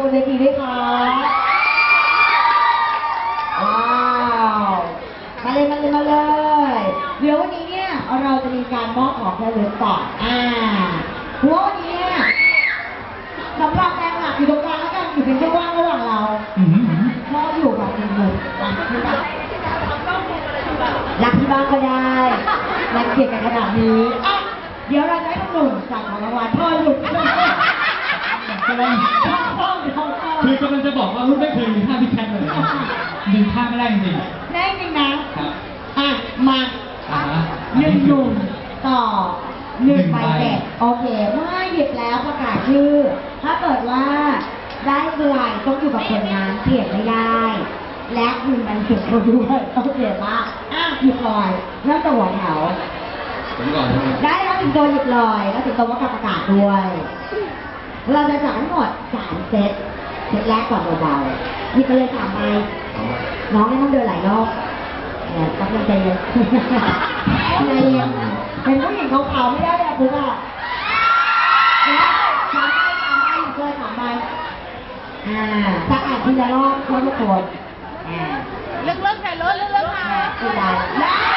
เวทีด้วยครับว้าวมาเลยมาเลยมาเลย เดี๋ยววันนี้เนี่ยเราจะมีการมอบของแค่เลือกก่อนอ่าเพราะว่าวันนี้เนี่ยสำหรับแรงหลักอยู่ตรงกลางแล้วกันอยู่เป็นช่วงว่างระหว่างเราอื้อหือพ่ออยู่กับหนึ่งหนุ่มรักที่บ้านรักที่บ้านก็ได้รักเกียรติกันขนาดนี้อะเดี๋ยวเราจะให้หนุ่มๆจัดของรางวัลพ่อหยุดพ่อกำลัง พ่อพ่อพ่อ คือกำลังจะบอกว่า รุ่นไม่เคยมีท่าพี่แคทเลยนะดึงท่าไม่ได้จริงแน่จริงนะ ๆครับอะ มาอ่าฮะ หนึ่งหนุ่มต่อหนึ่งใบหนึ่งใบเสร็จโอเคเมื่อหยิบแล้วประกาศชื่อ ถ้าเกิดว่าได้เมื่อไหร่ต้องอยู่กับคนนั้นเปลี่ยนไม่ได้ และมีมันสุดเขาด้วยโอเคปะอะหยิบลอยเริ่มตัวหัวแถว ผมก่อนใช่ไหมได้แล้วถึงตัวหยิบลอย แล้วถึงตัวว่ากับประกาศด้วย เราจะจัดทั้งหมดสามเซตเซต แรกก่อนเบาๆหยิบไปเลยสามใบน้องไม่ต้องเดินหลายรอบเนี่ยต้องใจเย็นใจเย็นเป็นผู้หญิงขาวๆไม่ได้เลยอะคุณอะแล้วสามใบสามใบหยิบเลยสามใบอ่าจะอ่านทีละรอบเพื่อทุกคนอ่าเลิกเลิกใส่รถเลิกเลิกค่ะ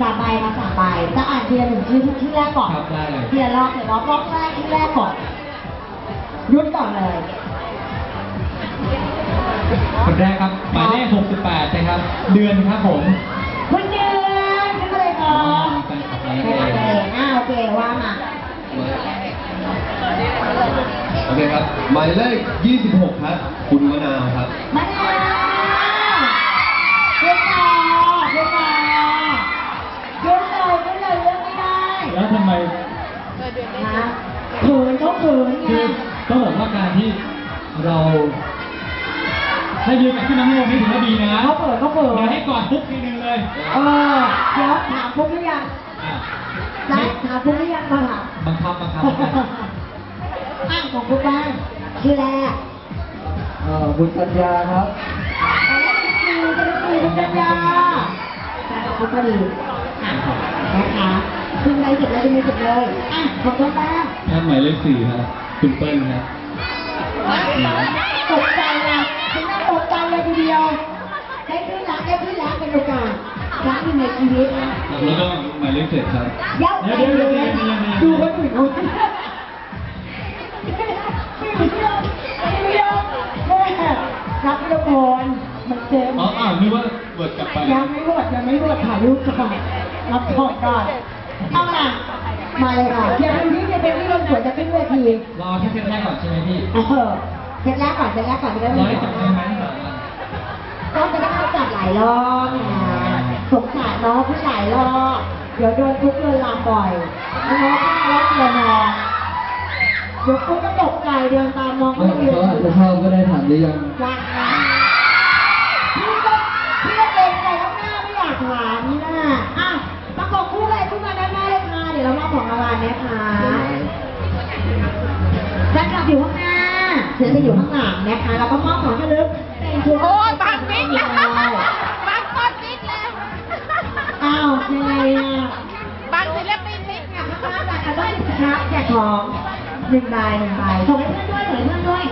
สามใบมาสามใบจะอ่านทีละหนึ่งชื่อชื่อแรกก่อนครับได้เลยทีละรอบทีละรอบรอบแรกชื่อแรกก่อนยุดก่อนเลยคนแรกครับหมายเลข68นะครับ เดือนครับผมคุณเดือนขึ้นมาเลยคอ๋รัอบมีแฟนคลับมาโอแล้วเคอ่าโอเคว่ามาโอเคครับ หมายเลข 26 ครับ คุณมะนาวครับ มะนาว คือต้องบอกว่าการที่เราให้ยืนกับขึ้นน้ำนมนี่ถือว่าดีนะเขาเขินเขาเขินเดี๋ยวให้ก่อนปุ๊บทีนึงเลยเออเดี๋ยวถามปุ๊บหรือยังอะได้ถามปุ๊บหรือยังมาถามบังคับบังคับอะของปุ๊บบ้างชื่อแรกเอ่อบุญปัญญาครับอันนี้คือจะเป็นคือคุณปัญญาแต่ปุ๊บพอดีอะนะคะคุณไปเสร็จเลยคุณไปเสร็จเลยอะของปุ๊บบ้าง ครับหมายเลขสี่ครับคุณเปิ้ลครับตกใจนะคุณแม่ตกใจเลยทีเดียว ได้ขึ้นรักได้ขึ้นรักเป็นโอกาสรักอยู่ในชีวิตนะแล้วก็หมายเลขเจ็ดครับเดี๋ยวเดี๋ยวเดี๋ยวเดี๋ยวเดี๋ยวเดี๋ยวเดี๋ยวดูคนอื่นเขาไม่เชื่อไม่เชื่อแม่รักทุกคนมันเจ็บอ๋ออ้าวนึกว่าเบิดกลับไป ยังไม่รวดยังไม่รวดถ่ายรูปก่อนรับถอดก่อนเอามามาเลยค่ะ สวยจะขึ้นเวทีรอแค่เซตแรกก่อนใช่ไหมพี่เออเสร็จแล้วก่อนเสร็จแล้วก่อนจะได้รอไม่ให้เสีจัยบได้ไหมลาก็จะได้เขาจัดหลายรอบสงสารน้องผู้หลายรอบเดี๋ยวโดนทุกเรือนลามบ่อยน้องก็รถเรือนนอนเดี๋ยวกูก็ตกใจเดินตามน้องเขาไม่เรียนอาจจะชอบก็ได้ถามหรือยังยังนะพี่ก็พี่ก็เองใจข้างหน้าไม่อยากถามนี่นะอะประกบคู่เลยคู่มาด้านหน้าเลยค่ะเดี๋ยวเรามอบของรางวัลนะคะ แฟนคลับอยู่ข้างหน้าเสือจะอยู่ข้างหลังนะคะ แล้วก็มอบของที่ระลึกเป็นชุดโอ้ยบางมิดแล้วบางคนมิดแล้วอ้าวยังไงอะบางศิลปินมิดไงอาได้ครับแจกของหนึ่งใบหนึ่งใบส่งให้เพื่อนด้วยส่งให้เพื่อนด้วย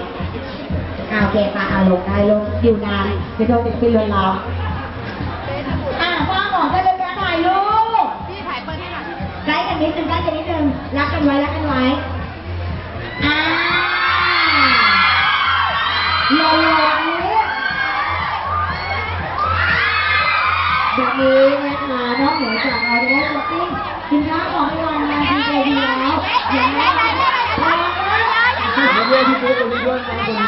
อ่าโอเคปะอ่าลงได้ลงอยู่นานไปโดนติดไปเรือนเราอ่าฟ้าบอกได้เลยการถ่ายรูปพี่ถ่ายเปิดให้หน่อยใกล้กันนิดนึงใกล้กันนิดนึงรักกันไว้รักกันไว้ ริงสินค้าของรางวัลงานดีใจดีแล้วอย่างไรพอแล้วเรียกพี่ปุ๊กตรงนี้ด้วยนะคนนี้ด้ว